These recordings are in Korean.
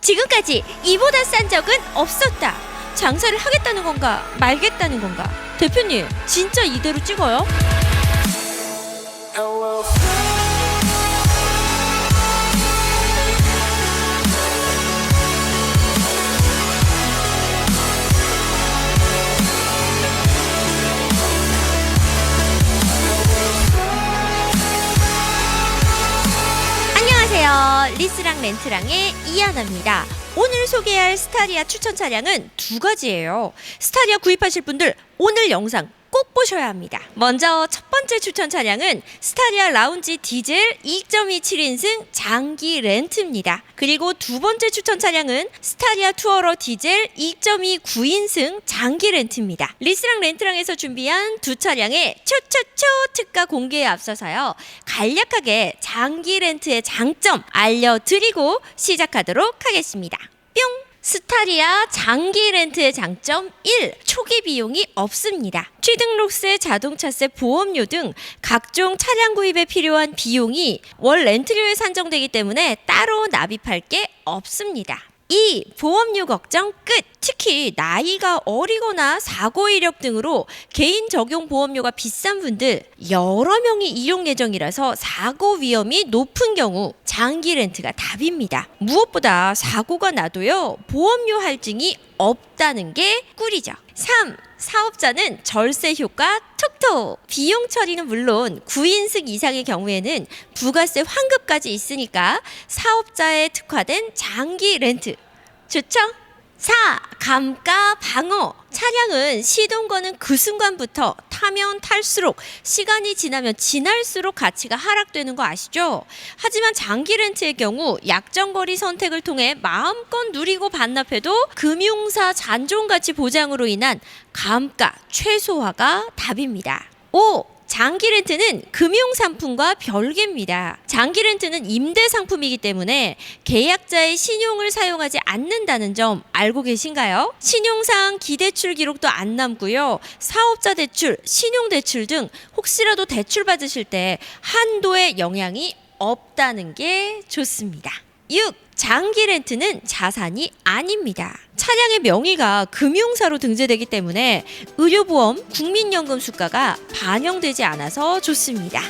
지금까지 이보다 싼 적은 없었다. 장사를 하겠다는 건가 말겠다는 건가? 대표님 진짜 이대로 찍어요? 리스랑 렌트랑의 이하나입니다. 오늘 소개할 스타리아 추천 차량은 두 가지예요. 스타리아 구입하실 분들 오늘 영상 꼭 보셔야 합니다. 먼저 첫 번째 추천 차량은 스타리아 라운지 디젤 2.2 7인승 장기 렌트입니다. 그리고 두 번째 추천 차량은 스타리아 투어러 디젤 2.2 9인승 장기 렌트입니다. 리스랑 렌트랑에서 준비한 두 차량의 초초초 특가 공개에 앞서서요. 간략하게 장기 렌트의 장점 알려드리고 시작하도록 하겠습니다. 뿅! 스타리아 장기 렌트의 장점 1. 초기 비용이 없습니다. 취등록세, 자동차세, 보험료 등 각종 차량 구입에 필요한 비용이 월 렌트료에 산정되기 때문에 따로 납입할 게 없습니다. 2. 보험료 걱정 끝. 특히 나이가 어리거나 사고 이력 등으로 개인 적용 보험료가 비싼 분들 여러 명이 이용 예정이라서 사고 위험이 높은 경우 장기 렌트가 답입니다. 무엇보다 사고가 나도요 보험료 할증이 없다는 게 꿀이죠. 3. 사업자는 절세 효과 톡톡. 비용 처리는 물론 9인승 이상의 경우에는 부가세 환급까지 있으니까 사업자에 특화된 장기 렌트. 좋죠? 4. 감가 방어. 차량은 시동 거는 그 순간부터 타면 탈수록 시간이 지나면 지날수록 가치가 하락되는 거 아시죠? 하지만 장기 렌트의 경우 약정거리 선택을 통해 마음껏 누리고 반납해도 금융사 잔존가치 보장으로 인한 감가 최소화가 답입니다. 5. 장기 렌트는 금융 상품과 별개입니다. 장기 렌트는 임대 상품이기 때문에 계약자의 신용을 사용하지 않는다는 점 알고 계신가요? 신용상 기대출 기록도 안 남고요. 사업자 대출, 신용 대출 등 혹시라도 대출 받으실 때 한도의 영향이 없다는 게 좋습니다. 6. 장기 렌트는 자산이 아닙니다. 차량의 명의가 금융사로 등재되기 때문에 의료보험, 국민연금 수가가 반영되지 않아서 좋습니다.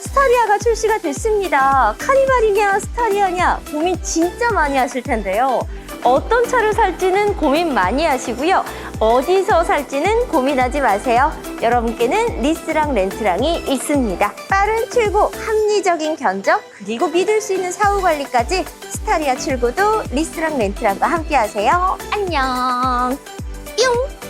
스타리아가 출시가 됐습니다. 카니발이냐 스타리아냐 고민 진짜 많이 하실 텐데요. 어떤 차를 살지는 고민 많이 하시고요. 어디서 살지는 고민하지 마세요. 여러분께는 리스랑 렌트랑이 있습니다. 빠른 출고, 합리적인 견적, 그리고 믿을 수 있는 사후 관리까지 스타리아 출고도 리스랑 렌트랑과 함께 하세요. 안녕. 뿅!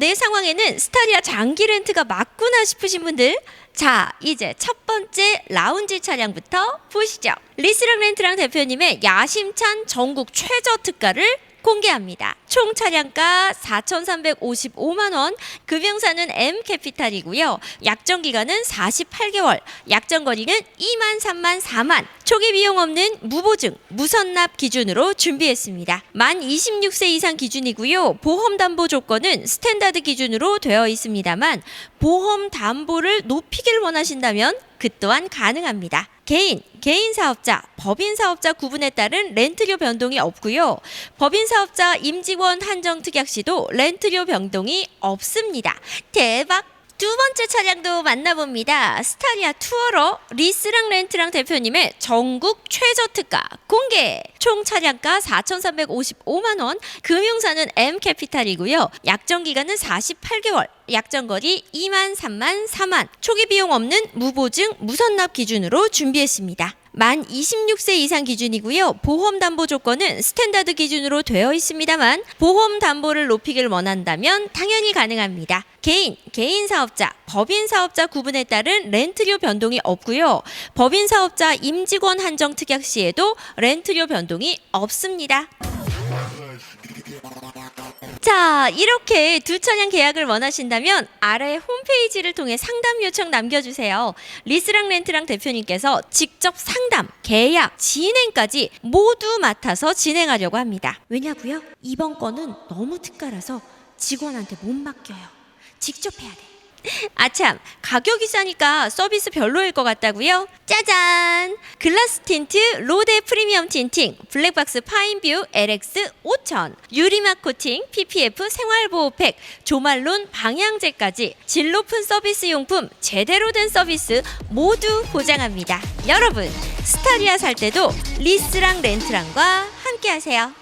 내 상황에는 스타리아 장기 렌트가 맞구나 싶으신 분들 자 이제 첫 번째 라운지 차량부터 보시죠. 리스랑 렌트랑 대표님의 야심찬 전국 최저 특가를 공개합니다. 총 차량가 4,355만 원, 금융사는 M 캐피탈이고요. 약정 기간은 48개월, 약정 거리는 2만 3만 4만. 초기 비용 없는 무보증, 무선납 기준으로 준비했습니다. 만 26세 이상 기준이고요. 보험 담보 조건은 스탠다드 기준으로 되어 있습니다만 보험 담보를 높이길 원하신다면 그 또한 가능합니다. 개인, 개인 사업자, 법인 사업자 구분에 따른 렌트료 변동이 없고요. 법인 사업자 임직원 한정 특약 시도 렌트료 변동이 없습니다. 대박! 두 번째 차량도 만나봅니다. 스타리아 투어러 리스랑 렌트랑 대표님의 전국 최저 특가 공개. 총 차량가 4,355만 원. 금융사는 M 캐피탈이고요. 약정 기간은 48개월. 약정 거리 2만 3만 4만. 초기 비용 없는 무보증 무선납 기준으로 준비했습니다. 만 26세 이상 기준이고요. 보험 담보 조건은 스탠다드 기준으로 되어 있습니다만 보험 담보를 높이길 원한다면 당연히 가능합니다. 개인, 개인 사업자, 법인 사업자 구분에 따른 렌트료 변동이 없고요. 법인 사업자 임직원 한정 특약 시에도 렌트료 변동이 없습니다. 자, 이렇게 두 차량 계약을 원하신다면 아래 홈페이지를 통해 상담 요청 남겨주세요. 리스랑 렌트랑 대표님께서 직접 상담, 계약, 진행까지 모두 맡아서 진행하려고 합니다. 왜냐고요? 이번 건은 너무 특가라서 직원한테 못 맡겨요. 직접 해야 돼. 아참, 가격이 싸니까 서비스 별로일 것 같다고요? 짜잔! 글라스 틴트 로데 프리미엄 틴팅 블랙박스 파인뷰 LX 5000 유리막 코팅 PPF 생활보호팩 조말론 방향제까지 질 높은 서비스 용품 제대로 된 서비스 모두 보장합니다. 여러분, 스타리아 살 때도 리스랑 렌트랑과 함께 하세요.